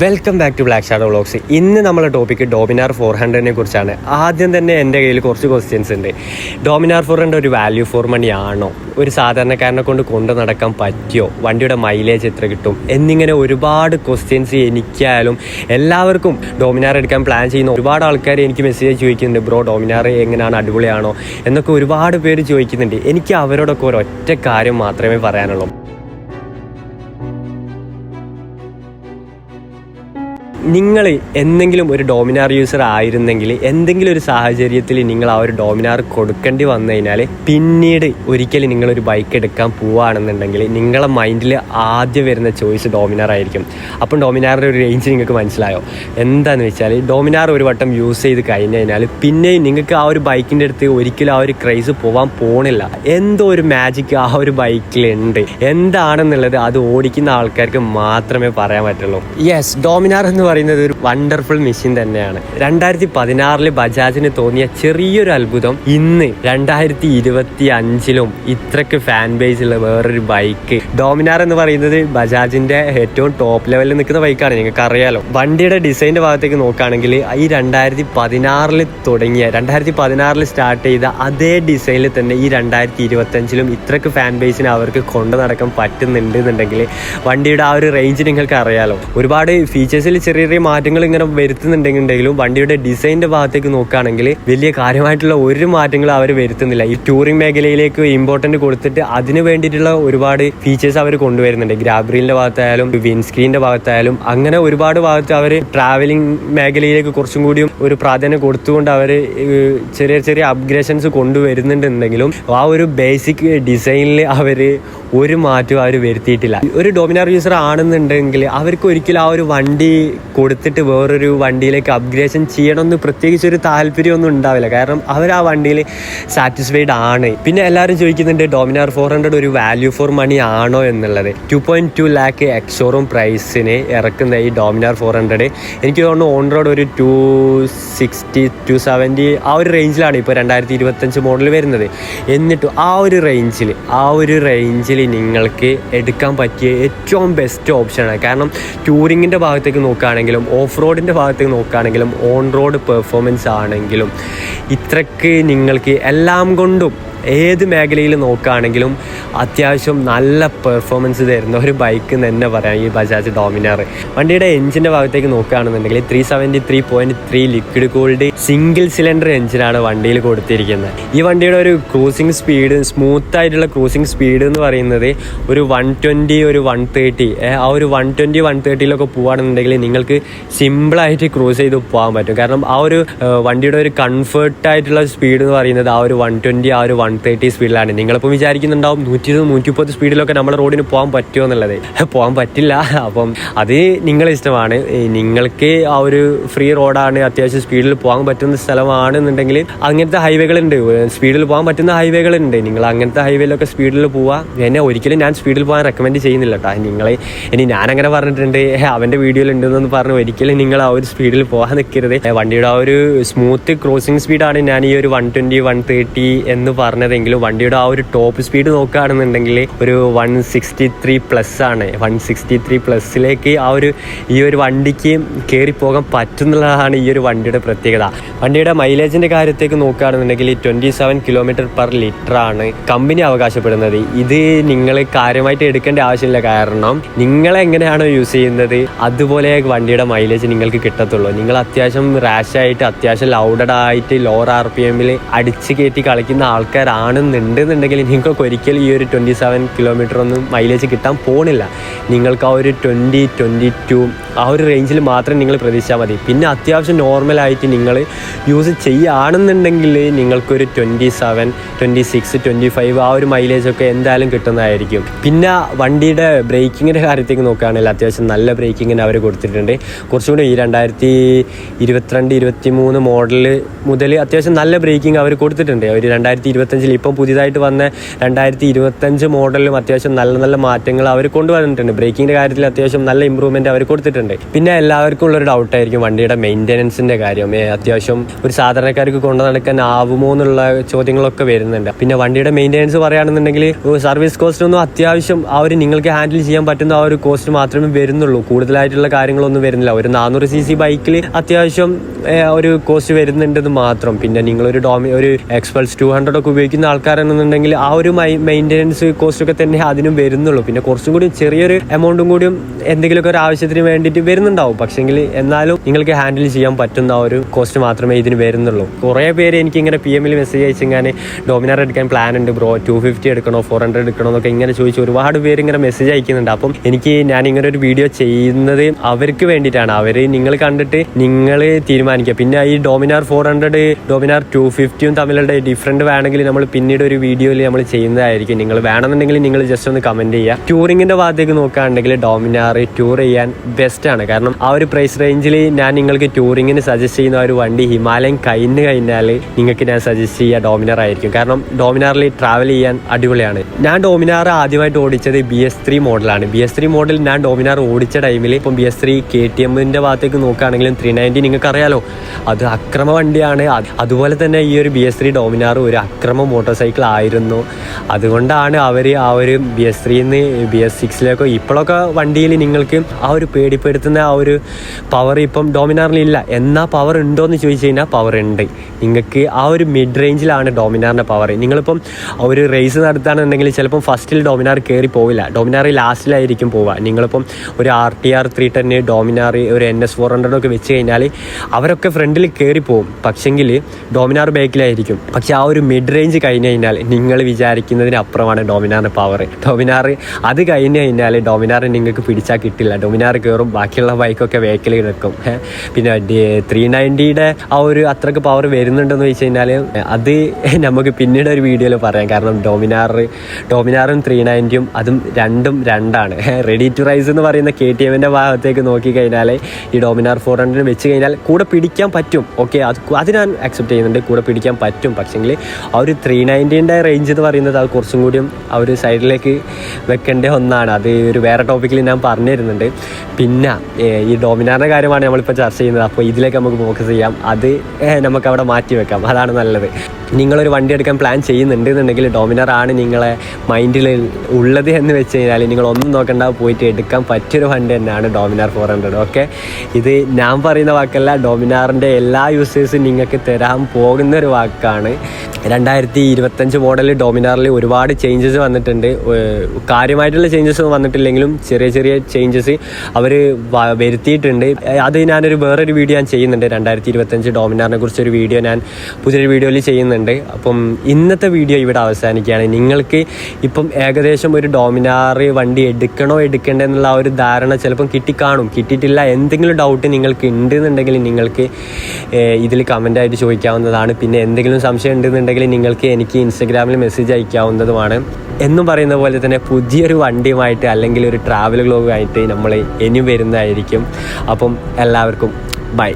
Welcome back to black shadow vlogs ഇന്ന് നമ്മളെ topic Dominar four ഹൺഡ്രഡിനെ കുറിച്ചാണ്. ആദ്യം തന്നെ എന്റെ കയ്യിൽ കുറച്ച് ക്വസ്റ്റ്യൻസ് ഉണ്ട്. ഡോമിനാർ ഫോർ ഹൺഡ്രഡ് ഒരു വാല്യൂ ഫോർ മണി ആണോ? ഒരു സാധാരണക്കാരനെ കൊണ്ട് കൊണ്ടു നടക്കാൻ പറ്റിയോ? വണ്ടിയുടെ മൈലേജ് എത്ര കിട്ടും? എന്നിങ്ങനെ ഒരുപാട് ക്വസ്റ്റ്യൻസ് എനിക്കായാലും എല്ലാവർക്കും ഡോമിനാർ എടുക്കാൻ പ്ലാൻ ചെയ്യുന്ന ഒരുപാട് ആൾക്കാർ എനിക്ക് മെസ്സേജ് ചോദിക്കുന്നുണ്ട് ബ്രോ ഡോമിനാർ എങ്ങനെയാണ് അടിപൊളിയാണോ? എന്നൊക്കെ ഒരുപാട് പേര് ചോദിക്കുന്നുണ്ട്. എനിക്ക് അവരോടൊക്കെ ഒരൊറ്റ കാര്യം മാത്രമേ പറയാനുള്ളൂ. നിങ്ങൾ എന്തെങ്കിലും ഒരു ഡോമിനാർ യൂസർ ആയിരുന്നെങ്കിൽ എന്തെങ്കിലും ഒരു സാഹചര്യത്തിൽ നിങ്ങൾ ആ ഒരു ഡോമിനാർ കൊടുക്കേണ്ടി വന്നു കഴിഞ്ഞാൽ പിന്നീട് ഒരിക്കലും നിങ്ങളൊരു ബൈക്ക് എടുക്കാൻ പോവുകയാണെന്നുണ്ടെങ്കിൽ നിങ്ങളെ മൈൻഡിൽ ആദ്യം വരുന്ന ചോയ്സ് ഡോമിനാർ ആയിരിക്കും. അപ്പം ഡോമിനാറിന്റെ ഒരു റേഞ്ച് നിങ്ങൾക്ക് മനസ്സിലായോ? എന്താണെന്ന് വെച്ചാൽ ഡോമിനാർ ഒരു വട്ടം യൂസ് ചെയ്ത് കഴിഞ്ഞ് കഴിഞ്ഞാൽ പിന്നെയും നിങ്ങൾക്ക് ആ ഒരു ബൈക്കിന്റെ അടുത്ത് ഒരിക്കലും ആ ഒരു ക്രൈസ് പോകാൻ പോണില്ല. എന്തോ ഒരു മാജിക് ആ ഒരു ബൈക്കിലുണ്ട് എന്താണെന്നുള്ളത് അത് ഓടിക്കുന്ന ആൾക്കാർക്ക് മാത്രമേ പറയാൻ പറ്റുള്ളൂ. യെസ് ഡോമിനാർ എന്ന് പറയുന്നത് ഒരു വണ്ടർഫുൾ മെഷീൻ തന്നെയാണ്. രണ്ടായിരത്തി പതിനാറിൽ ബജാജിന് തോന്നിയ ചെറിയൊരു അത്ഭുതം ഇന്ന് രണ്ടായിരത്തി ഇരുപത്തി അഞ്ചിലും ഇത്രക്ക് ഫാൻ ബേസ് ഉള്ള വേറൊരു ബൈക്ക് ഡോമിനാർ എന്ന് പറയുന്നത് ബജാജിന്റെ ഏറ്റവും ടോപ്പ് ലെവലിൽ നിൽക്കുന്ന ബൈക്കാണ് നിങ്ങൾക്ക് അറിയാലോ വണ്ടിയുടെ ഡിസൈന്റെ ഭാഗത്തേക്ക് നോക്കുകയാണെങ്കിൽ ഈ രണ്ടായിരത്തി പതിനാറിൽ തുടങ്ങിയ രണ്ടായിരത്തി പതിനാറിൽ സ്റ്റാർട്ട് ചെയ്ത അതേ ഡിസൈനിൽ തന്നെ ഈ രണ്ടായിരത്തി ഇരുപത്തഞ്ചിലും ഇത്രക്ക് ഫാൻ ബേസിനെ അവർക്ക് കൊണ്ടു നടക്കാൻ പറ്റുന്നുണ്ട് എന്നുണ്ടെങ്കിൽ വണ്ടിയുടെ ആ ഒരു റേഞ്ച് നിങ്ങൾക്ക് അറിയാലോ. ഒരുപാട് ഫീച്ചേഴ്സിൽ ചെറിയ ചെറിയ മാറ്റങ്ങൾ ഇങ്ങനെ വരുത്തുന്നുണ്ടെങ്കിലും വണ്ടിയുടെ ഡിസൈനിന്റെ ഭാഗത്തേക്ക് നോക്കുകയാണെങ്കിൽ വലിയ കാര്യമായിട്ടുള്ള ഒരു മാറ്റങ്ങൾ അവർ വരുത്തുന്നില്ല. ഈ ടൂറിംഗ് മേഖലയിലേക്ക് ഇമ്പോർട്ടന്റ് കൊടുത്തിട്ട് അതിന് വേണ്ടിയിട്ടുള്ള ഒരുപാട് ഫീച്ചേഴ്സ് അവർ കൊണ്ടുവരുന്നുണ്ട്. ഗ്രാബ്രീലിന്റെ ഭാഗത്തായാലും വിൻസ്ക്രീനിന്റെ ഭാഗത്തായാലും അങ്ങനെ ഒരുപാട് ഭാഗത്ത് അവർ ട്രാവലിംഗ് മേഖലയിലേക്ക് കുറച്ചും കൂടിയും ഒരു പ്രാധാന്യം കൊടുത്തുകൊണ്ട് അവർ ചെറിയ ചെറിയ അപ്ഗ്രേഷൻസ് കൊണ്ടുവരുന്നുണ്ടെങ്കിലും ആ ഒരു ബേസിക് ഡിസൈനിൽ അവർ ഒരു മാറ്റവും അവർ വരുത്തിയിട്ടില്ല. ഒരു ഡോമിനാർ യൂസർ ആണെന്നുണ്ടെങ്കിൽ അവർക്ക് ഒരിക്കലും ആ ഒരു വണ്ടി കൊടുത്തിട്ട് വേറൊരു വണ്ടിയിലേക്ക് അപ്ഗ്രേഷൻ ചെയ്യണമെന്ന് പ്രത്യേകിച്ച് ഒരു താല്പര്യമൊന്നും ഉണ്ടാവില്ല. കാരണം അവർ ആ വണ്ടിയിൽ സാറ്റിസ്ഫൈഡ് ആണ്. പിന്നെ എല്ലാവരും ചോദിക്കുന്നുണ്ട് ഡോമിനാർ ഫോർ ഹൺഡ്രഡ് ഒരു വാല്യൂ ഫോർ മണി ആണോ എന്നുള്ളത്. Two point two lakh ex showroom പ്രൈസിന് ഇറക്കുന്ന ഈ ഡോമിനാർ ഫോർ ഹൺഡ്രഡ് എനിക്ക് തോന്നുന്നു ഓൺ റോഡ് ഒരു ടു സിക്സ്റ്റി ടു സെവന്റി ആ ഒരു റേഞ്ചിലാണ് ഇപ്പോൾ രണ്ടായിരത്തി ഇരുപത്തഞ്ച് മോഡൽ വരുന്നത്. എന്നിട്ട് ആ ഒരു റേഞ്ചിൽ ആ ഒരു റേഞ്ചിൽ നിങ്ങൾക്ക് എടുക്കാൻ പറ്റിയ ഏറ്റവും ബെസ്റ്റ് ഓപ്ഷനാണ് കാരണം ടൂറിങ്ങിന്റെ ഭാഗത്തേക്ക് നോക്കുകയാണെങ്കിലും ഓഫ് റോഡിന്റെ ഭാഗത്തേക്ക് നോക്കുകയാണെങ്കിലും ഓൺ റോഡ് പെർഫോമൻസ് ആണെങ്കിലും ഇത്രയ്ക്ക് നിങ്ങൾക്ക് എല്ലാം കൊണ്ടും ഏത് മേഖലയിൽ നോക്കുകയാണെങ്കിലും അത്യാവശ്യം നല്ല പെർഫോമൻസ് തരുന്ന ഒരു ബൈക്ക് എന്ന് തന്നെ പറയാം ഈ ബജാജ് ഡോമിനാർ വണ്ടിയുടെ എഞ്ചിന്റെ ഭാഗത്തേക്ക് നോക്കുകയാണെന്നുണ്ടെങ്കിൽ three seventy three point three liquid cooled single cylinder എഞ്ചിനാണ് വണ്ടിയിൽ കൊടുത്തിരിക്കുന്നത്. ഈ വണ്ടിയുടെ ഒരു ക്രൂസിംഗ് സ്പീഡ് സ്മൂത്ത് ആയിട്ടുള്ള ക്രൂസിംഗ് സ്പീഡ് എന്ന് പറയുന്നത് ഒരു വൺ ട്വന്റി ഒരു വൺ തേർട്ടി ആ ഒരു വൺ ട്വന്റി വൺ തേർട്ടിയിലൊക്കെ പോവുകയാണെന്നുണ്ടെങ്കിൽ നിങ്ങൾക്ക് സിമ്പിളായിട്ട് ക്രൂസ് ചെയ്ത് പോകാൻ പറ്റും. കാരണം ആ ഒരു വണ്ടിയുടെ ഒരു കംഫർട്ട് ആയിട്ടുള്ള സ്പീഡ് എന്ന് പറയുന്നത് ആ ഒരു വൺ ട്വന്റി ആ ഒരു വൺ തേർട്ടി സ്പീഡിലാണ് നിങ്ങളിപ്പോൾ വിചാരിക്കുന്നുണ്ടാവും നൂറ്റി മുപ്പത് സ്പീഡിലൊക്കെ നമ്മുടെ റോഡിന് പോകാൻ പറ്റുമോ എന്നുള്ളത്. പോകാൻ പറ്റില്ല. അപ്പം അത് നിങ്ങളെ ഇഷ്ടമാണ്. നിങ്ങൾക്ക് ആ ഒരു ഫ്രീ റോഡാണ് അത്യാവശ്യം സ്പീഡിൽ പോകാൻ പറ്റുന്ന സ്ഥലമാണെന്നുണ്ടെങ്കിൽ അങ്ങനത്തെ ഹൈവേകളുണ്ട് സ്പീഡിൽ പോകാൻ പറ്റുന്ന ഹൈവേകളുണ്ട് നിങ്ങൾ അങ്ങനത്തെ ഹൈവേയിലൊക്കെ സ്പീഡിൽ പോവുക എന്നെ ഒരിക്കലും ഞാൻ സ്പീഡിൽ പോകാൻ റെക്കമെൻഡ് ചെയ്യുന്നില്ല കേട്ടോ നിങ്ങൾ ഇനി ഞാൻ അങ്ങനെ പറഞ്ഞിട്ടുണ്ട് അവന്റെ ഉണ്ടെന്ന് പറഞ്ഞു ഒരിക്കലും നിങ്ങൾ ആ ഒരു സ്പീഡിൽ പോകാൻ നിൽക്കരുത് വണ്ടിയുടെ ആ ഒരു സ്മൂത്ത് ക്രോസിംഗ് സ്പീഡാണ് ഞാൻ ഈ ഒരു വൺ ട്വന്റി വൺ തേർട്ടി എന്ന് പറഞ്ഞതെങ്കിലും വണ്ടിയുടെ ആ ഒരു ടോപ്പ് സ്പീഡ് നോക്കുകയാണെന്നുണ്ടെങ്കിൽ ഒരു വൺ സിക്സ്റ്റി ത്രീ പ്ലസ് ആണ്. വൺ സിക്സ്റ്റി ത്രീ പ്ലസ്സിലേക്ക് ആ ഒരു ഈ ഒരു വണ്ടിക്ക് കയറി പോകാൻ പറ്റുന്നതാണ് ഈ ഒരു വണ്ടിയുടെ പ്രത്യേകത. വണ്ടിയുടെ മൈലേജിന്റെ കാര്യത്തേക്ക് നോക്കുകയാണെന്നുണ്ടെങ്കിൽ twenty seven kilometre per litre ആണ് കമ്പനി അവകാശപ്പെടുന്നത്. ഇത് നിങ്ങൾ കാര്യമായിട്ട് എടുക്കേണ്ട ആവശ്യമില്ല. കാരണം നിങ്ങൾ എങ്ങനെയാണോ യൂസ് ചെയ്യുന്നത് അതുപോലെ വണ്ടിയുടെ മൈലേജ് നിങ്ങൾക്ക് കിട്ടത്തുള്ളൂ. നിങ്ങൾ അത്യാവശ്യം റാഷായിട്ട് അത്യാവശ്യം ലൗഡഡ് ആയിട്ട് ലോവർ ആർ പി എമ്മിൽ അടിച്ച് കയറ്റി കളിക്കുന്ന ആൾക്കാരാണെന്നുണ്ടെന്നുണ്ടെങ്കിൽ നിങ്ങൾക്ക് ഒരിക്കലും ഈ ഒരു ട്വന്റി സെവൻ കിലോമീറ്റർ ഒന്നും മൈലേജ് കിട്ടാൻ പോണില്ല. നിങ്ങൾക്ക് ആ ഒരു ട്വന്റി ട്വന്റി ടു ആ ഒരു റേഞ്ചിൽ മാത്രം നിങ്ങൾ പ്രതീക്ഷിച്ചാൽ മതി. പിന്നെ അത്യാവശ്യം നോർമലായിട്ട് നിങ്ങൾ യൂസ് ചെയ്യുകയാണെന്നുണ്ടെങ്കിൽ നിങ്ങൾക്കൊരു twenty seven twenty six twenty five ആ ഒരു മൈലേജ് ഒക്കെ എന്തായാലും കിട്ടുന്നതായിരിക്കും. പിന്നെ വണ്ടിയുടെ ബ്രേക്കിങ്ങിന്റെ കാര്യത്തേക്ക് നോക്കുകയാണെങ്കിൽ അത്യാവശ്യം നല്ല ബ്രേക്കിങ്ങിന് അവർ കൊടുത്തിട്ടുണ്ട്. കുറച്ചുകൂടി ഈ രണ്ടായിരത്തി ഇരുപത്തിരണ്ട് ഇരുപത്തി മൂന്ന് മോഡൽ മുതൽ അത്യാവശ്യം നല്ല ബ്രേക്കിംഗ് അവർ കൊടുത്തിട്ടുണ്ട്. അവർ രണ്ടായിരത്തി ഇരുപത്തഞ്ചിൽ ഇപ്പം പുതിയതായിട്ട് വന്ന രണ്ടായിരത്തി ഇരുപത്തഞ്ച് മോഡലിലും അത്യാവശ്യം നല്ല നല്ല മാറ്റങ്ങൾ അവർ കൊണ്ടുവന്നിട്ടുണ്ട്. ബ്രേക്കിംഗിന്റെ കാര്യത്തിൽ അത്യാവശ്യം നല്ല ഇമ്പ്രൂവ്മെന്റ് അവർ കൊടുത്തിട്ടുണ്ട്. പിന്നെ എല്ലാവർക്കും ഉള്ള ഒരു ഉള്ളൊരു ഡൗട്ടായിരിക്കും വണ്ടിയുടെ മെയിന്റെനൻസിന്റെ കാര്യം. അത്യാവശ്യം ഒരു സാധാരണക്കാർക്ക് കൊണ്ടു നടക്കാൻ ആവുമോ എന്നുള്ള ചോദ്യങ്ങളൊക്കെ വരുന്നുണ്ട്. പിന്നെ വണ്ടിയുടെ മെയിന്റെനൻസ് പറയുകയാണെന്നുണ്ടെങ്കിൽ സർവീസ് കോസ്റ്റ് ഒന്നും അത്യാവശ്യം അവർ നിങ്ങൾക്ക് ഹാൻഡിൽ ചെയ്യാൻ പറ്റുന്ന ആ ഒരു കോസ്റ്റ് മാത്രമേ വരുന്നുള്ളൂ. കൂടുതലായിട്ടുള്ള കാര്യങ്ങളൊന്നും വരുന്നില്ല. ഒരു നാനൂറ് സി സി ബൈക്കിൽ അത്യാവശ്യം ഒരു കോസ്റ്റ് വരുന്നുണ്ടെന്ന് മാത്രം. പിന്നെ നിങ്ങളൊരു ഡോമി ഒരു എക്സ്പൾസ് ടു ഹൺഡ്രഡ് ഒക്കെ ഉപയോഗിക്കുന്ന ആൾക്കാരാണെന്നുണ്ടെങ്കിൽ ആ ഒരു മെയിന്റെനൻസ് കോസ്റ്റ് ഒക്കെ തന്നെ അതിനും വരുന്നുള്ളൂ. പിന്നെ കുറച്ചും കൂടി ചെറിയൊരു എമൗണ്ടും കൂടിയും എന്തെങ്കിലുമൊക്കെ ഒരു ആവശ്യത്തിന് വേണ്ടിയിട്ട് വരുന്നുണ്ടാവും. പക്ഷേങ്കിൽ എന്നാലും നിങ്ങൾക്ക് ഹാൻഡിൽ ചെയ്യാൻ പറ്റുന്ന ഒരു കോസ്റ്റ് മാത്രമേ ഇതിന് വരുന്നുള്ളൂ. കുറേ പേര് എനിക്ക് ഇങ്ങനെ പി എമ്മിൽ മെസ്സേജ് അയച്ചിങ്ങനെ ഡോമിനാർ എടുക്കാൻ പ്ലാൻ ഉണ്ട് ബ്രോ ടു ഫിഫ്റ്റി എടുക്കണോ? ഫോർ ഹൺഡ്രഡ് എടുക്കണോ? എന്നൊക്കെ ഇങ്ങനെ ചോദിച്ചു ഒരുപാട് പേര് ഇങ്ങനെ മെസ്സേജ് അയക്കുന്നുണ്ട്. അപ്പം എനിക്ക് ഞാൻ ഇങ്ങനെ ഒരു വീഡിയോ ചെയ്യുന്നത് അവർക്ക് വേണ്ടിയിട്ടാണ്. അവർ നിങ്ങൾ കണ്ടിട്ട് നിങ്ങൾ തീരുമാനിക്കുക. പിന്നെ ഈ Dominar four hundred Dominar two ഫിഫ്റ്റിയും തമ്മിലുള്ള ഡിഫറന്റ് വേണമെങ്കിൽ നമ്മൾ പിന്നീട് ഒരു വീഡിയോയിൽ നമ്മൾ ചെയ്യുന്നതായിരിക്കും. നിങ്ങൾ വേണമെന്നുണ്ടെങ്കിൽ നിങ്ങൾ ജസ്റ്റ് ഒന്ന് കമന്റ് ചെയ്യുക. ടൂറിങ്ങിന്റെ ഭാഗത്തേക്ക് നോക്കുകയാണെങ്കിൽ ഡോമിനാർ ടൂർ ചെയ്യാൻ ബെസ്റ്റ് ആണ്. കാരണം ആ ഒരു പ്രൈസ് റേഞ്ചിൽ ഞാൻ നിങ്ങൾക്ക് ടൂറിങ്ങിന് സജസ്റ്റ് ചെയ്യുന്ന ഒരു വണ്ടി ഹിമാലയൻ കഴിഞ്ഞ് കഴിഞ്ഞാൽ നിങ്ങൾക്ക് ഞാൻ സജസ്റ്റ് ചെയ്യുക ഡോമിനാർ ആയിരിക്കും. കാരണം ഡോമിനാറിൽ ട്രാവൽ ചെയ്യാൻ അടിപൊളിയാണ്. ഞാൻ ഡോമിനാർ ആദ്യമായിട്ട് ഓടിച്ചത് ബി എസ് ത്രീ മോഡലാണ് ബി എസ് ത്രീ മോഡൽ ഞാൻ ഡോമിനാർ ഓടിച്ച ടൈമിൽ ഇപ്പം B S three K T എമ്മിന്റെ ഭാഗത്തേക്ക് നോക്കുകയാണെങ്കിലും ത്രീ നയന്റി നിങ്ങൾക്ക് അറിയാലോ അത് അക്രമ വണ്ടിയാണ്. അതുപോലെ തന്നെ ഈ ഒരു ബി എസ് ത്രീ ഡോമിനാർ ഒരു അക്രമ മോട്ടോർ സൈക്കിൾ ആയിരുന്നു അതുകൊണ്ടാണ് അവർ ആ ഒരു ബി എസ് ത്രീന്ന് ബി എസ് സിക്സിലേക്കോ ഇപ്പോഴൊക്കെ വണ്ടിയിൽ നിങ്ങൾക്ക് ആ ഒരു പേടിപ്പെടുത്തുന്ന ആ ഒരു പവർ ഇപ്പം ഡോമിനാറിലില്ല എന്നാ പവർ ഉണ്ടോ എന്ന് ചോദിച്ചു കഴിഞ്ഞാൽ പവർ ഉണ്ട്. നിങ്ങൾക്ക് ആ ഒരു മിഡ് റേഞ്ചിലാണ് ഡോമിനാറിന്റെ പവർ നിങ്ങളിപ്പം ഒരു റേസ് നടത്തുകയാണെന്നുണ്ടെങ്കിൽ ചിലപ്പം ഫസ്റ്റിൽ ഡോമിനാർ കയറി പോവില്ല. ഡോമിനാർ ലാസ്റ്റിലായിരിക്കും പോവുക. നിങ്ങളിപ്പം ഒരു ആർ ടി ആർ ത്രീ ടെന്ന് ഡോമിനാർ ഒരു എൻ എസ് ഫോർ ഹൺഡ്രഡ് ഒക്കെ വെച്ച് കഴിഞ്ഞാൽ അവരൊക്കെ ഫ്രണ്ടിൽ കയറി പോകും പക്ഷെങ്കിൽ ഡോമിനാർ ബാക്കിലായിരിക്കും പക്ഷെ ആ ഒരു മിഡ് റേഞ്ച് കഴിഞ്ഞ് കഴിഞ്ഞാൽ നിങ്ങൾ വിചാരിക്കുന്നതിന് അപ്പുറമാണ് ഡോമിനാറിന്റെ പവർ ഡോമിനാർ അത് കഴിഞ്ഞ് കഴിഞ്ഞാൽ ഡോമിനാർ നിങ്ങൾക്ക് പിടിച്ചാൽ കിട്ടില്ല. ഡൊമിനാർ കയറും ബാക്കിയുള്ള ബൈക്കൊക്കെ വേക്കിൽ കിടക്കും. പിന്നെ ത്രീ നയന്റിയുടെ ആ ഒരു അത്രയ്ക്ക് പവർ വരുന്നുണ്ടെന്ന് വെച്ച് കഴിഞ്ഞാൽ അത് നമുക്ക് പിന്നീട് ഒരു വീഡിയോയിൽ പറയാം. കാരണം ഡോമിനാർ ഡോമിനാറും ത്രീ നയന്റിയും അതും രണ്ടും രണ്ടാണ്. റെഡി ടു റൈസ് എന്ന് പറയുന്ന കെ ടി എമ്മിന്റെ ഭാഗത്തേക്ക് നോക്കിക്കഴിഞ്ഞാൽ ഈ ഡോമിനാർ ഫോർ ഹൺഡ്രഡ് വെച്ച് കഴിഞ്ഞാൽ കൂടെ പിടിക്കാൻ പറ്റും. ഓക്കെ അത് അത് ഞാൻ അക്സെപ്റ്റ് ചെയ്യുന്നുണ്ട്. കൂടെ പിടിക്കാൻ പറ്റും. പക്ഷേങ്കിൽ ആ ഒരു ത്രീ നയന്റീന്റെ റേഞ്ച് എന്ന് പറയുന്നത് അത് കുറച്ചും കൂടിയും ആ ഒരു സൈഡിലേക്ക് വെക്കേണ്ട ഒന്നാണ്. അത് ഒരു വേറെ ടോപ്പിക്കിൽ ഞാൻ പറഞ്ഞു തരുന്നുണ്ട് പിന്നെ ഈ ഡോമിനാറിന്റെ കാര്യമാണ് നമ്മളിപ്പോൾ ചർച്ച ചെയ്യുന്നത്. അപ്പോൾ ഇതിലേക്ക് നമുക്ക് ഫോക്കസ് ചെയ്യാം. അത് നമുക്ക് അവിടെ മാറ്റി വെക്കാം. അതാണ് നല്ലത്. നിങ്ങളൊരു വണ്ടി എടുക്കാൻ പ്ലാൻ ചെയ്യുന്നുണ്ട് എന്നുണ്ടെങ്കിൽ ഡോമിനാർ ആണ് നിങ്ങളെ മൈൻഡിൽ ഉള്ളത് എന്ന് വെച്ച് കഴിഞ്ഞാൽ നിങ്ങൾ ഒന്നും നോക്കണ്ട. പോയിട്ട് എടുക്കാൻ പറ്റിയൊരു വണ്ടി തന്നെയാണ് ഡോമിനാർ ഫോർ ഹൺഡ്രഡ് ഓക്കെ ഇത് ഞാൻ പറയുന്ന വാക്കല്ല. ഡോമിനാറിന്റെ എല്ലാ യൂസേഴ്സും നിങ്ങൾക്ക് തരാൻ പോകുന്ന ഒരു വാക്കാണ്. രണ്ടായിരത്തി ഇരുപത്തഞ്ച് മോഡൽ ഡോമിനാറിൽ ഒരുപാട് ചേഞ്ചസ് വന്നിട്ടുണ്ട്. കാര്യമായിട്ടുള്ള ചേഞ്ചസ് ഒന്നും വന്നിട്ടില്ലെങ്കിലും ചെറിയ ചെറിയ ചേഞ്ചസ് അവർ വരുത്തിയിട്ടുണ്ട്. അത് ഞാനൊരു വേറൊരു വീഡിയോ ഞാൻ ചെയ്യുന്നുണ്ട്. രണ്ടായിരത്തി ഇരുപത്തഞ്ച് ഡോമിനാറിനെ കുറിച്ചൊരു വീഡിയോ ഞാൻ പുതിയൊരു വീഡിയോയിൽ ചെയ്യുന്നുണ്ട്. അപ്പം ഇന്നത്തെ വീഡിയോ ഇവിടെ അവസാനിക്കുകയാണ്. നിങ്ങൾക്ക് ഇപ്പം ഏകദേശം ഒരു ഡോമിനാർ വണ്ടി എടുക്കണോ എടുക്കണ്ടേ എന്നുള്ള ആ ഒരു ധാരണ ചിലപ്പം കിട്ടിക്കാണും. കിട്ടിയിട്ടില്ല എന്തെങ്കിലും ഡൗട്ട് നിങ്ങൾക്ക് ഉണ്ട് എന്നുണ്ടെങ്കിൽ നിങ്ങൾക്ക് ഇതിൽ കമന്റായിട്ട് ചോദിക്കാവുന്നതാണ്. പിന്നെ എന്തെങ്കിലും സംശയം ഉണ്ടെന്നുണ്ടെങ്കിൽ നിങ്ങൾക്ക് എനിക്ക് ഇൻസ്റ്റഗ്രാമിൽ മെസ്സേജ് അയക്കാവുന്നതുമാണ്. എന്നും പറയുന്ന പോലെ തന്നെ പുതിയൊരു വണ്ടിയുമായിട്ട് അല്ലെങ്കിൽ ഒരു ട്രാവൽ ഗ്ലോഗുമായിട്ട് നമ്മൾ ഇനിയും വരുന്നതായിരിക്കും. അപ്പം എല്ലാവർക്കും ബൈ